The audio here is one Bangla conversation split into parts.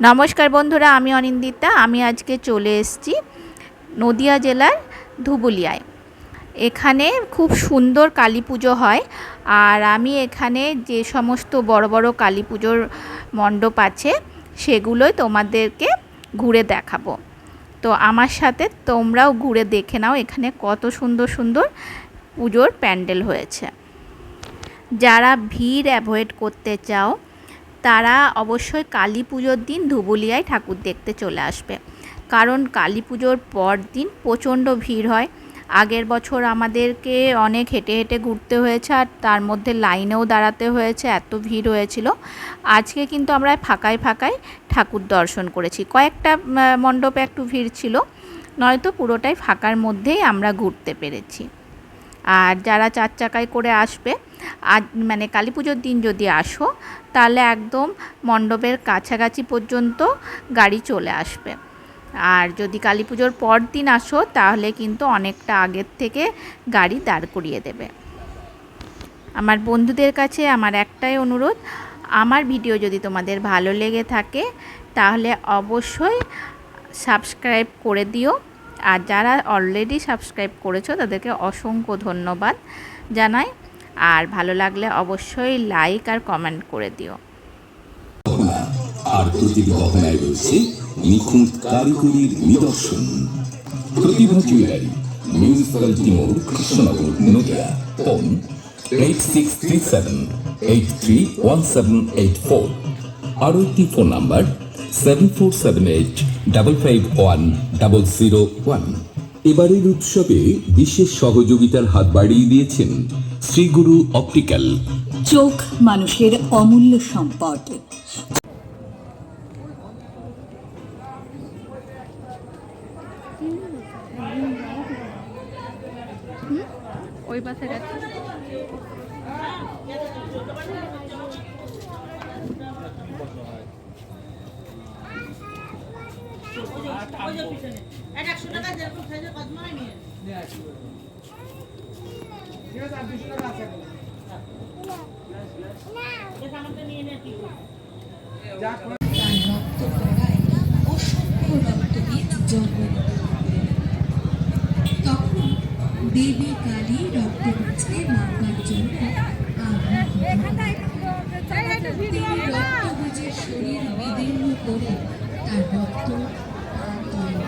নমস্কার বন্ধুরা, আমি অনিন্দিতা। আমি আজকে চলে এসেছি নদিয়া জেলার ধুবুলিয়ায়। এখানে খুব সুন্দর কালী পুজো হয় আর আমি এখানে যে সমস্ত বড় বড় কালী পুজোর মণ্ডপ আছে, সেগুলোই তোমাদেরকে ঘুরে দেখাবো। তো আমার সাথে তোমরাও ঘুরে দেখে নাও এখানে কত সুন্দর সুন্দর পুজোর প্যান্ডেল হয়েছে। যারা ভিড় অ্যাভয়েড করতে চাও তারা অবশ্যই কালী পুজোর দিন ধুবুলিয়ায় ঠাকুর দেখতে চলে আসবে। কারণ কালী পুজোর পর দিন প্রচণ্ড ভিড় হয়। আগের বছর আমাদেরকে অনেক হেঁটে হেঁটে ঘুরতে হয়েছে আর তার মধ্যে লাইনেও দাঁড়াতে হয়েছে, এত ভিড় হয়েছিল। আজকে কিন্তু আমরা ফাঁকায় ফাঁকায় ঠাকুর দর্শন করেছি। কয়েকটা মণ্ডপে একটু ভিড় ছিল, নয়তো পুরোটাই ফাঁকার মধ্যেই আমরা ঘুরতে পেরেছি। আর যারা চার চাকায় করে আসবে, আজ মানে কালী পুজোর দিন যদি আসো, তাহলে একদম মণ্ডপের কাছাকাছি পর্যন্ত গাড়ি চলে আসবে। আর যদি কালী পুজোর পর দিন আসো, তাহলে কিন্তু অনেকটা আগের থেকে গাড়ি দাঁড় করিয়ে দেবে। আমার বন্ধুদের কাছে আমার একটাই অনুরোধ, আমার ভিডিও যদি তোমাদের ভালো লেগে থাকে, তাহলে অবশ্যই সাবস্ক্রাইব করে দিও। আর যারা অলরেডি সাবস্ক্রাইব করেছ, তাদেরকে অসংখ্য ধন্যবাদ জানাই। আর ভালো লাগলে অবশ্যই লাইক আর কমেন্ট করে দিও। আর রয়েছে নিখুঁত কারিগরির নিদর্শন। প্রতিভা জুয়েলারি মিউনিসিপ্যালিটি মোড় Krishnanagar Nadia. Phone eight six three seven eight three one seven eight four আরও একটি phone number seven four seven eight double five one double zero one এবারের উৎসবে বিশেষ সহযোগিতার হাত বাড়িয়ে দিয়েছেন শ্রীগুরু অপটিক্যাল। চোখ মানুষের অমূল্য সম্পদ। ওই পাশে গেছে তার রক্ত পড়ায় অসংখ্য রক্তবীজ জন্ম তখন দেবী কালী রক্তবীজকে মারবার জন্য আহ্বান করলেন। তিনি শরীর বিদীর্ণ করে তার রক্ত পান করেন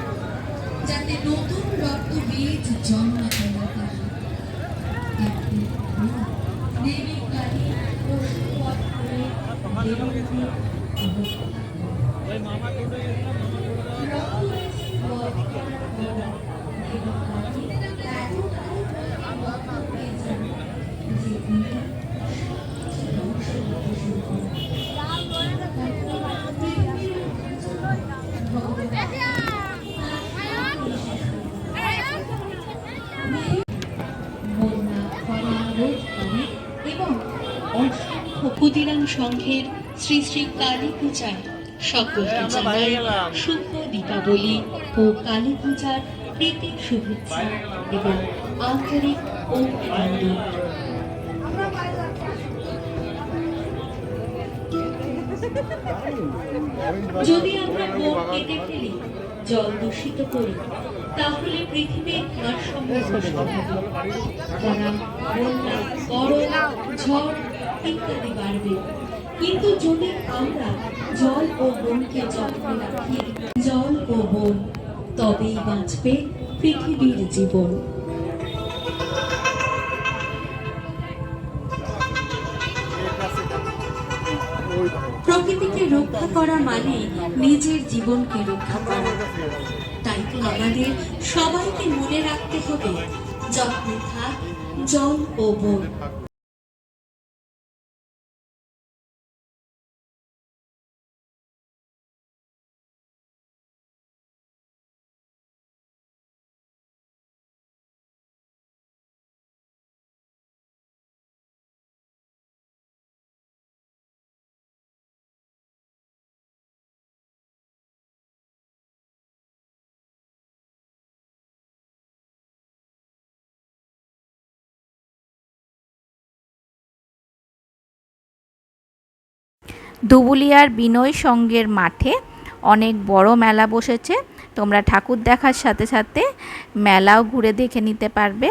যাতে নতুন রক্তবীজ জন্মাতে না পারে তারপর সংঘের শ্রী শ্রী কালী পূজায় সকলকে জানাই শুভ দীপাবলি ও কালী পূজার প্রীতি শুভেচ্ছা এবং আন্তরিক অভিনন্দন। যদি আমরা বোন কেটে ফেলি জল দূষিত করি তাহলে পৃথিবীর ভারসাম্য নষ্ট হবে। যারা বন্যা গরম ঝড় ইত্যাদি বাড়বে। কিন্তু যদি আমরা জল ও বনকে যত্নে রাখি, জল ও বন তবেই বাঁচবে পৃথিবীর জীবন। প্রকৃতিকে রক্ষা করা মানে নিজের জীবনকে রক্ষা করা। তাই তো আমাদের সবাইকে মনে রাখতে হবে, যত্নে থাক জল ও বন। ধুবুলিয়ার বিনয় সঙ্গের মাঠে অনেক বড় মেলা বসেছে। তোমরা ঠাকুর দেখার সাথে সাথে মেলাও ঘুরে দেখে নিতে পারবে।